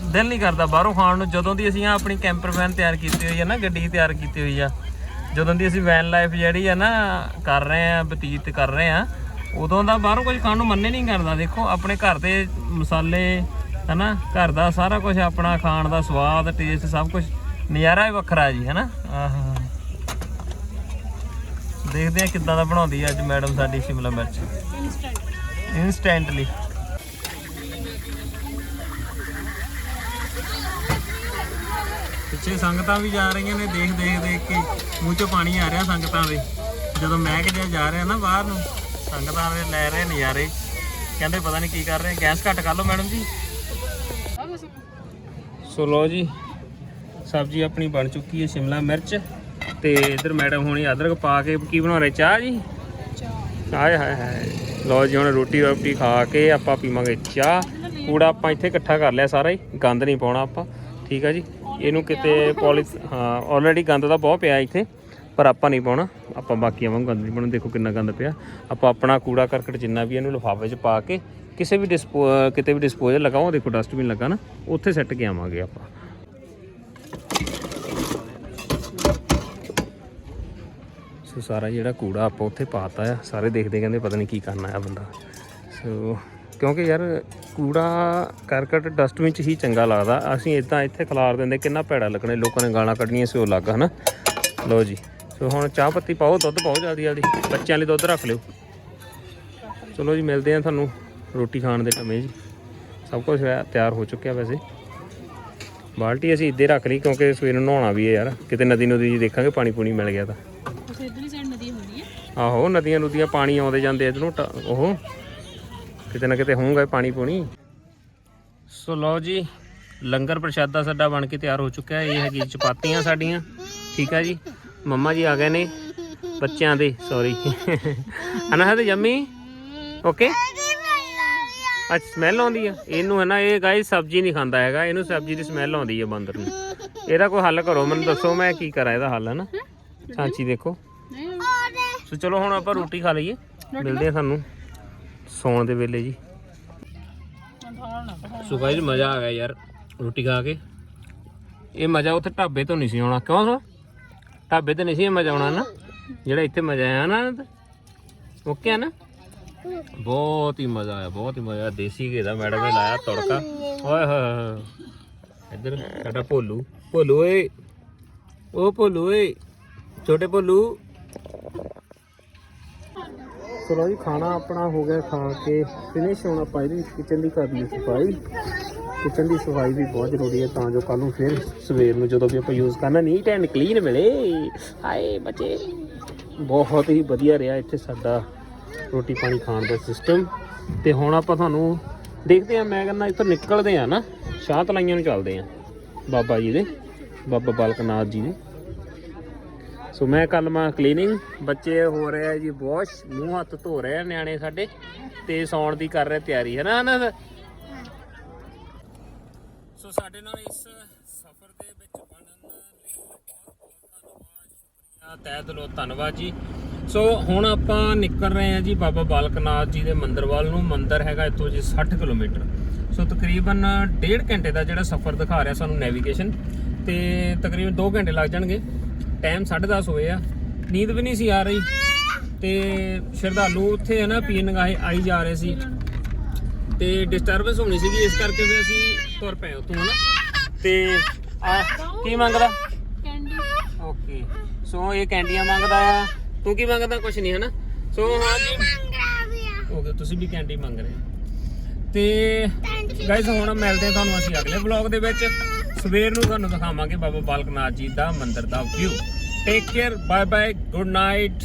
ਦਿਲ ਨਹੀਂ ਕਰਦਾ ਬਾਹਰੋਂ ਖਾਣ ਨੂੰ। ਜਦੋਂ ਦੀ ਅਸੀਂ ਆਹ ਆਪਣੀ ਕੈਂਪਰ ਵੈਨ ਤਿਆਰ ਕੀਤੀ ਹੋਈ ਆ ਨਾ, ਗੱਡੀ ਤਿਆਰ ਕੀਤੀ ਹੋਈ ਆ, ਜਦੋਂ ਦੀ ਅਸੀਂ ਵੈਨ ਲਾਈਫ ਜਿਹੜੀ ਆ ਨਾ, ਕਰ ਰਹੇ ਆ, ਬਤੀਤ ਕਰ ਰਹੇ ਆ, ਉਦੋਂ ਦਾ ਬਾਹਰੋਂ ਕੁਝ ਖਾਣ ਨੂੰ ਮੰਨੇ ਨਹੀਂ ਕਰਦਾ। ਦੇਖੋ, ਆਪਣੇ ਘਰ ਦੇ ਮਸਾਲੇ, ਹਨਾ, ਘਰ ਦਾ ਸਾਰਾ ਕੁਝ ਆਪਣਾ ਖਾਣ ਦਾ ਸਵਾਦ ਟੇਸਟ ਸਭ ਕੁਝ। ਨਜ਼ਾਰਾ ਹੀ ਵੱਖਰਾ ਜੀ, ਹਨਾ? ਆਹ। ਦੇਖਦੇ ਆ ਕਿੱਦਾਂ ਦਾ ਬਣਾਉਂਦੀ ਆ ਅੱਜ ਮੈਡਮ ਸਾਡੀ ਸ਼ਿਮਲਾ ਮਿਰਚ। ਇਨਸਟੈਂਟ ਇਨਸਟੈਂਟਲੀ ਪਿੱਛੇ ਸੰਗਤਾਂ ਵੀ ਜਾ ਰਹੀਆਂ ਨੇ ਦੇਖ ਦੇਖ ਦੇਖ ਕੇ ਮੂੰਹ ਚੋਂ ਪਾਣੀ ਆ ਰਿਹਾ ਸੰਗਤਾਂ ਦੇ। ਜਦੋਂ ਮੈਂ ਕਿਹਾ ਜਾ ਰਿਹਾ ਨਾ ਬਾਹਰ ਨੂੰ ਸੰਗਤਾਂ ਦੇ ਲੈ ਰਹੇ ਨਜ਼ਾਰੇ। ਕਹਿੰਦੇ ਪਤਾ ਨਹੀਂ ਕੀ ਕਰ ਰਹੇ ਗੈਸ ਘੱਟ ਕਰ ਲਓ ਮੈਡਮ ਜੀ। ਸੋ ਲੋ ਜੀ ਸਬਜ਼ੀ ਆਪਣੀ ਬਣ ਚੁੱਕੀ ਹੈ ਸ਼ਿਮਲਾ ਮਿਰਚ। ਤੇ ਇਧਰ ਮੈਡਮ ਹੁਣੀ ਅਦਰਕ ਪਾ ਕੇ ਕੀ ਬਣਾ ਰਹੇ? ਚਾਹ ਜੀ? ਚਾਹ। ਹਾਏ ਹਾਏ ਹਾਏ। ਲੋ ਜੀ ਹੁਣ ਰੋਟੀ ਰੋਟੀ ਖਾ ਕੇ ਆਪਾਂ ਪੀਵਾਂਗੇ ਚਾਹ। ਕੂੜਾ ਆਪਾਂ ਇੱਥੇ ਇਕੱਠਾ ਕਰ ਲਿਆ ਸਾਰਾ ਹੀ। ਗੰਦ ਨਹੀਂ ਪਾਉਣਾ ਆਪਾਂ। ਠੀਕ ਆ ਜੀ? ਇਹਨੂੰ ਕਿਤੇ ਪੋਲੀ ਹਾਂ ਆਲਰੇਡੀ ਗੰਦ ਤਾਂ ਬਹੁਤ ਪਿਆ ਇੱਥੇ ਪਰ ਆਪਾਂ ਨਹੀਂ ਪਾਉਣਾ। ਆਪਾਂ ਬਾਕੀਆਂ ਵਾਂਗ ਗੰਦ ਨਹੀਂ ਪਾਉਣਾ। ਦੇਖੋ ਕਿੰਨਾ ਗੰਦ ਪਿਆ। ਆਪਾਂ ਆਪਣਾ ਕੂੜਾ ਕਰਕਟ ਜਿੰਨਾ ਵੀ ਇਹਨੂੰ ਲਿਫਾਫੇ 'ਚ ਪਾ ਕੇ ਕਿਸੇ ਵੀ ਡਿਸਪੋ ਕਿਤੇ ਵੀ ਡਿਸਪੋਜ਼ਲ ਲਗਾਓ ਦੇਖੋ ਡਸਟਬਿਨ ਲੱਗਾ ਨਾ ਉੱਥੇ ਸੱਟ ਕੇ ਆਵਾਂਗੇ ਆਪਾਂ। ਸੋ ਸਾਰਾ ਜਿਹੜਾ ਕੂੜਾ ਆਪਾਂ ਉੱਥੇ ਪਾਤਾ ਆ, ਸਾਰੇ ਦੇਖਦੇ ਕਹਿੰਦੇ ਪਤਾ ਨਹੀਂ ਕੀ ਕਰਨਾ ਆ ਬੰਦਾ। ਸੋ ਕਿਉਂਕਿ ਯਾਰ ਕੂੜਾ ਕਰਕਟ ਡਸਟਬਿਨ ਚ ਹੀ ਚੰਗਾ ਲੱਗਦਾ। ਅਸੀਂ ਇਦਾਂ ਇੱਥੇ ਖਲਾਰ ਦਿੰਦੇ, ਕਿੰਨਾ ਭੈੜਾ ਲੱਗਣੇ, ਲੋਕਾਂ ਨੇ ਗਾਲਾਂ ਕੱਢਣੀਆਂ ਸੀ ਉਹ ਲੱਗ ਹਨਾ? ਲਓ ਜੀ। ਸੋ ਹੁਣ ਚਾਹ ਪੱਤੀ ਪਾਓ, ਦੁੱਧ ਪਾਓ ਜਲਦੀ ਜਲਦੀ। ਬੱਚਿਆਂ ਲਈ ਦੁੱਧ ਰੱਖ ਲਿਓ। ਚਲੋ ਜੀ, ਮਿਲਦੇ ਆ ਤੁਹਾਨੂੰ ਰੋਟੀ ਖਾਣ ਦੇ ਟਮੇ ਜੀ। ਸਭ ਕੁਝ ਤਿਆਰ ਹੋ ਚੁੱਕਿਆ ਵੈਸੇ। ਬਾਲਟੀ ਅਸੀਂ ਇੱਦੇ ਰੱਖ ਲਈ ਕਿਉਂਕਿ ਸਵੇਰ ਨੂੰ ਨਹਾਉਣਾ ਵੀ ਹੈ ਯਾਰ। ਕਿਤੇ ਨਦੀ ਨਦੀ ਜੀ ਦੇਖਾਂਗੇ ਪਾਣੀ ਪੂਣੀ ਮਿਲ ਗਿਆ ਤਾਂ। ਉਸ ਇਧਰਲੀ ਸਾਈਡ ਨਦੀ ਹੁੰਦੀ ਹੈ। ਆਹੋ, ਨਦੀਆਂ ਨੁਦੀਆਂ ਪਾਣੀ ਆਉਂਦੇ ਜਾਂਦੇ ਇਧਰੋਂ ਉਹ। ਕਿਤੇ ਨਾ ਕਿਤੇ ਹੋਊਗਾ ਪਾਣੀ ਪੂਣੀ। ਸੋ ਲਓ ਜੀ, ਲੰਗਰ ਪ੍ਰਸ਼ਾਦਾ ਸਾਡਾ ਬਣ ਕੇ ਤਿਆਰ ਹੋ ਚੁੱਕਾ ਹੈ। ਇਹ ਹੈਗੀ ਚਪਾਤੀਆਂ ਸਾਡੀਆਂ। ਠੀਕ ਆ ਜੀ? ਮੰਮਾ ਜੀ ਆ ਗਏ ਨੇ। ਬੱਚਿਆਂ ਦੇ ਸੌਰੀ ਅਨਹਦ ਯੰਮੀ ਓਕੇ ਅੱਛਾ ਸਮੈਲ ਆਉਂਦੀ ਆ। ਇਹਨੂੰ ਹੈ ਨਾ, ਇਹ ਗਾਇਸ ਸਬਜ਼ੀ ਨਹੀਂ ਖਾਂਦਾ ਹੈਗਾ। ਇਹਨੂੰ ਸਬਜ਼ੀ ਦੀ ਸਮੈਲ ਆਉਂਦੀ ਹੈ ਬਾਂਦਰ ਨੂੰ। ਇਹਦਾ ਕੋਈ ਹੱਲ ਕਰੋ, ਮੈਨੂੰ ਦੱਸੋ ਮੈਂ ਕੀ ਕਰਾਂ ਇਹਦਾ ਹੱਲ, ਹੈ ਨਾ? ਸਾਂਚੀ ਦੇਖੋ। ਨਹੀਂ। ਸੋ ਚਲੋ ਹੁਣ ਆਪਾਂ ਰੋਟੀ ਖਾ ਲਈਏ। ਮਿਲਦੇ ਆ ਤੁਹਾਨੂੰ ਸੌਣ ਦੇ ਵੇਲੇ ਜੀ। ਸੋ ਗਾਇਸ ਮਜ਼ਾ ਆ ਗਿਆ ਯਾਰ ਰੋਟੀ ਖਾ ਕੇ। ਇਹ ਮਜ਼ਾ ਉੱਥੇ ਢਾਬੇ ਤੋਂ ਨਹੀਂ ਸੀ ਆਉਣਾ। ਕਿਉਂ ਸੋ ਢਾਬੇ ਤੇ ਨਹੀਂ ਸੀ ਇਹ ਮਜ਼ਾ ਆਉਣਾ ਨਾ? ਜਿਹੜਾ ਇੱਥੇ ਮਜ਼ਾ ਆਇਆ ਨਾ ਓਕੇ ਆ ਨਾ? ਬਹੁਤ ਹੀ ਮਜ਼ਾ ਆਇਆ ਬਹੁਤ ਹੀ ਮਜ਼ਾ ਆਇਆ। ਦੇਸੀ ਘੀ ਦਾ ਮੈਡਮ ਨੇ ਲਾਇਆ ਤੜਕਾ। ਓਏ ਹੋਏ ਹੋਏ ਇੱਧਰ ਸਾਡਾ ਭੋਲੂ। ਭੋਲੂ ਓਏ। ਉਹ ਭੋਲੂ ਓਏ। ਛੋਟੇ ਭੋਲੂ। ਚਲੋ ਜੀ, ਖਾਣਾ ਆਪਣਾ ਹੋ ਗਿਆ ਖਾ ਕੇ। ਫਿਨਿਸ਼ ਹੋਣਾ ਪਾਈ ਕਿਚਨ ਦੀ ਕਰਨੀ ਸਫ਼ਾਈ। ਕਿਚਨ ਦੀ ਸਫ਼ਾਈ ਵੀ ਬਹੁਤ ਜ਼ਰੂਰੀ ਹੈ, ਤਾਂ ਜੋ ਕੱਲ ਨੂੰ ਫਿਰ ਸਵੇਰ ਨੂੰ ਜਦੋਂ ਵੀ ਆਪਾਂ ਯੂਜ਼ ਕਰਨਾ ਨੀਟ ਐਂਡ ਕਲੀਨ ਮਿਲੇ ਹਾਏ, ਬੱਚੇ। ਬਹੁਤ ਹੀ ਵਧੀਆ ਰਿਹਾ ਇੱਥੇ ਸਾਡਾ ਰੋਟੀ ਪਾਣੀ ਖਾਣ ਦਾ ਸਿਸਟਮ ਤੇ ਹੁਣ ਆਪਾਂ ਤੁਹਾਨੂੰ ਦੇਖਦੇ ਆ ਮੈਂ ਕਹਿੰਦਾ ਇੱਥੋਂ ਨਿਕਲਦੇ ਆ ਨਾ। ਸ਼ਾਹ ਤਲਾਈਆਂ ਨੂੰ ਚੱਲਦੇ ਆ ਬਾਬਾ ਜੀ ਦੇ, ਬਾਬਾ ਬਾਲਕਨਾਥ ਜੀ ਦੇ। ਸੋ ਮੈਂ ਕੱਲ ਮੈਂ ਕਲੀਨਿੰਗ ਬੱਚੇ ਹੋ ਰਹੇ ਆ ਜੀ ਵਾਸ਼ ਮੂੰਹ ਹੱਥ ਧੋ ਰਹੇ ਆ ਨਿਆਣੇ ਸਾਡੇ, ਤੇ ਸੌਣ ਦੀ ਕਰ ਰਹੇ ਤਿਆਰੀ, ਹੈ ਨਾ ਅਨੰਦ ਸੋ ਸਾਡੇ ਨਾਲ ਇਸ ਸਫ਼ਰ ਦੇ ਵਿੱਚ ਬਣਨ ਲਈ ਧੰਨਵਾਦ, ਸ਼ੁਕਰੀਆ, ਤਹਿ ਦਿਲੋਂ ਧੰਨਵਾਦ ਜੀ। ਸੋ ਹੁਣ ਆਪਾਂ ਨਿਕਲ ਰਹੇ ਹਾਂ ਜੀ ਬਾਬਾ ਬਾਲਕਨਾਥ ਜੀ ਦੇ ਮੰਦਿਰ ਵੱਲ ਨੂੰ, ਮੰਦਿਰ ਹੈਗਾ ਇੱਥੋਂ ਜੀ 60 ਕਿਲੋਮੀਟਰ। ਸੋ ਤਕਰੀਬਨ ਡੇਢ ਘੰਟੇ ਦਾ ਜਿਹੜਾ ਸਫ਼ਰ ਦਿਖਾ ਰਿਹਾ ਸਾਨੂੰ ਨੈਵੀਗੇਸ਼ਨ ਤੇ ਤਕਰੀਬਨ 2 ਘੰਟੇ ਲੱਗ ਜਾਣਗੇ। ਟਾਈਮ 10:30 ਹੋਏ ਆ। ਨੀਂਦ ਵੀ ਨਹੀਂ ਸੀ ਆ ਰਹੀ। ਤੇ ਸ਼ਰਧਾਲੂ ਉੱਥੇ ਹੈ ਨਾ ਪੀਣ ਗਾਏ ਆਈ ਜਾ ਰਹੇ ਸੀ। ਤੇ ਡਿਸਟਰਬੈਂਸ ਹੋਣੀ ਸੀਗੀ ਇਸ ਕਰਕੇ ਫਿਰ ਅਸੀਂ ਤੁਰ ਪਏ ਉੱਥੋਂ ਹਨਾ। ਤੇ ਆ ਕੀ ਮੰਗਦਾ? ਕੈਂਡੀ ਓਕੇ ਸੋ ਇਹ ਕੈਂਡੀਆਂ ਮੰਗਦਾ ਆ। ਤੂੰ ਕੀ ਮੰਗਦਾ? ਕੁਛ ਨਹੀਂ ਹਨਾ। ਸੋ ਹਾਂ ਜੀ। ਓਕੇ ਤੁਸੀਂ ਵੀ ਕੈਂਡੀ ਮੰਗ ਰਹੇ ਹੋ। ਤੇ ਗਾਇਸ ਹੁਣ ਮਿਲਦੇ ਹਾਂ ਤੁਹਾਨੂੰ ਅਸੀਂ ਅਗਲੇ ਵਲੌਗ ਦੇ ਵਿੱਚ। ਸਵੇਰ ਨੂੰ ਤੁਹਾਨੂੰ ਦਿਖਾਵਾਂਗੇ ਬਾਬਾ ਬਾਲਕਨਾਥ ਜੀ ਦਾ ਮੰਦਿਰ ਦਾ view take care bye bye good night